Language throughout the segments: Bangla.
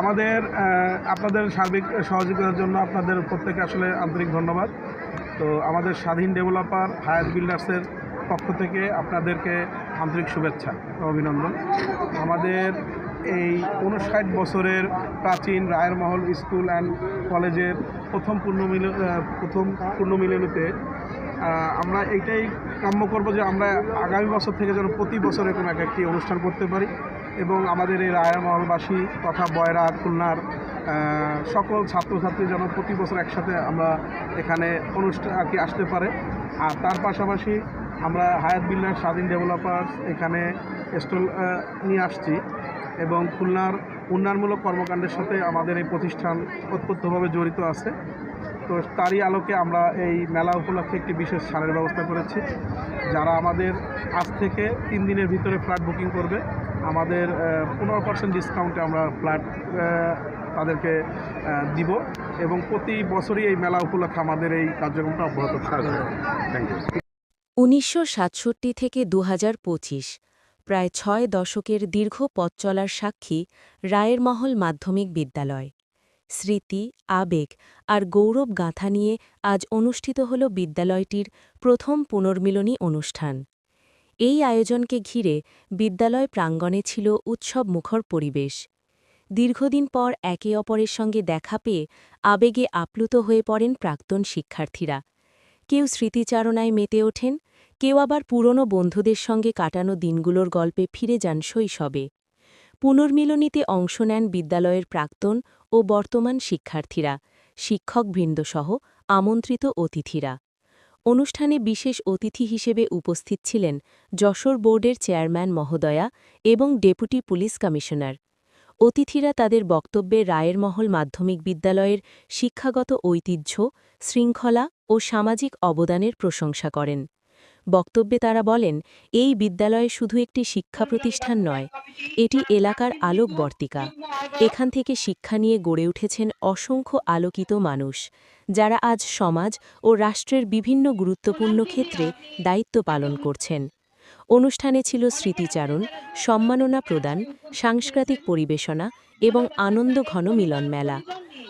আমাদের আপনাদের সার্বিক সহযোগিতার জন্য আপনাদের প্রত্যেকে আসলে আন্তরিক ধন্যবাদ। তো আমাদের স্বাধীন ডেভেলপার, হায়াত বিল্ডার্সের পক্ষ থেকে আপনাদেরকে আন্তরিক শুভেচ্ছা অভিনন্দন। আমাদের এই উনষাট বছরের প্রাচীন রায়েরমহল স্কুল অ্যান্ড কলেজের প্রথম পূর্ণমিল প্রথম পূর্ণমিলনীতে আমরা এইটাই কাম্য করব যে আমরা আগামী বছর থেকে যেন প্রতি বছর এরকম এক একটি অনুষ্ঠান করতে পারি এবং আমাদের এই রায়ারমহলবাসী তথা বয়রা খুলনার সকল ছাত্রছাত্রী যেন প্রতি বছর একসাথে আমরা এখানে অনুষ্ঠান আর কি আসতে পারে। আর তার পাশাপাশি আমরা হায়াত বিল্ডার স্বাধীন ডেভেলপার্স এখানে স্টল নিয়ে আসছি এবং খুলনার উন্নয়নমূলক কর্মকাণ্ডের সাথে আমাদের এই প্রতিষ্ঠান ওতপ্রোতভাবে জড়িত আছে। তো তারই আলোকে আমরা এই মেলা উপলক্ষে একটি বিশেষ ছাড়ের ব্যবস্থা করেছি। যারা আমাদের আজ থেকে তিন দিনের ভিতরে ফ্ল্যাট বুকিং করবে আমাদের পনেরো পার্সেন্ট ডিসকাউন্টে আমরা ফ্ল্যাট তাদেরকে দিব এবং প্রতি বছরই এই মেলা উপলক্ষে আমাদের এই কার্যক্রমটা অব্যাহত থাকবে। থ্যাংক ইউ উনিশশো সাতষট্টি থেকে দু হাজার পঁচিশ প্রায় ছয় দশকের দীর্ঘ পথ চলার সাক্ষী রায়েরমহল মাধ্যমিক বিদ্যালয়। স্মৃতি, আবেগ আর গৌরব গাঁথা নিয়ে আজ অনুষ্ঠিত হল বিদ্যালয়টির প্রথম পুনর্মিলনী অনুষ্ঠান। এই আয়োজনকে ঘিরে বিদ্যালয় প্রাঙ্গণে ছিল উৎসব মুখর পরিবেশ। দীর্ঘদিন পর একে অপরের সঙ্গে দেখা পেয়ে আবেগে আপ্লুত হয়ে পড়েন প্রাক্তন শিক্ষার্থীরা। কেউ স্মৃতিচারণায় মেতে ওঠেন, কেউ আবার পুরনো বন্ধুদের সঙ্গে কাটানো দিনগুলোর গল্পে ফিরে যান শৈশবে। পুনর্মিলনীতে অংশ নেন বিদ্যালয়ের প্রাক্তন ও বর্তমান শিক্ষার্থীরা, শিক্ষকবৃন্দসহ আমন্ত্রিত অতিথিরা। অনুষ্ঠানে বিশেষ অতিথি হিসেবে উপস্থিত ছিলেন যশোর বোর্ডের চেয়ারম্যান মহোদয়া এবং ডেপুটি পুলিশ কমিশনার। অতিথিরা তাদের বক্তব্যে রায়ের মহল মাধ্যমিক বিদ্যালয়ের শিক্ষাগত ঐতিহ্য, শৃঙ্খলা ও সামাজিক অবদানের প্রশংসা করেন। বক্তব্যে তারা বলেন, এই বিদ্যালয় শুধু একটি শিক্ষা প্রতিষ্ঠান নয়, এটি এলাকার আলোকবর্তিকা। এখান থেকে শিক্ষা নিয়ে গড়ে উঠেছেন অসংখ্য আলোকিত মানুষ, যারা আজ সমাজ ও রাষ্ট্রের বিভিন্ন গুরুত্বপূর্ণ ক্ষেত্রে দায়িত্ব পালন করছেন। অনুষ্ঠানে ছিল স্মৃতিচারণ, সম্মাননা প্রদান, সাংস্কৃতিক পরিবেশনা এবং আনন্দঘন মিলন মেলা।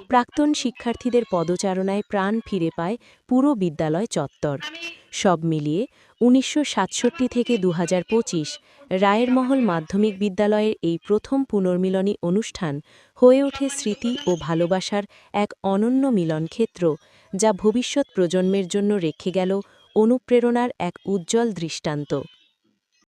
প্রাক্তন শিক্ষার্থীদের পদচারণায় প্রাণ ফিরে পায় পুরো বিদ্যালয় চত্বর। সব মিলিয়ে উনিশশো সাতষট্টি থেকে দু রায়েরমহল মাধ্যমিক বিদ্যালয়ের এই প্রথম পুনর্মিলনী অনুষ্ঠান হয়ে ওঠে স্মৃতি ও ভালোবাসার এক অনন্য মিলন ক্ষেত্র, যা ভবিষ্যৎ প্রজন্মের জন্য রেখে গেল অনুপ্রেরণার এক উজ্জ্বল দৃষ্টান্ত।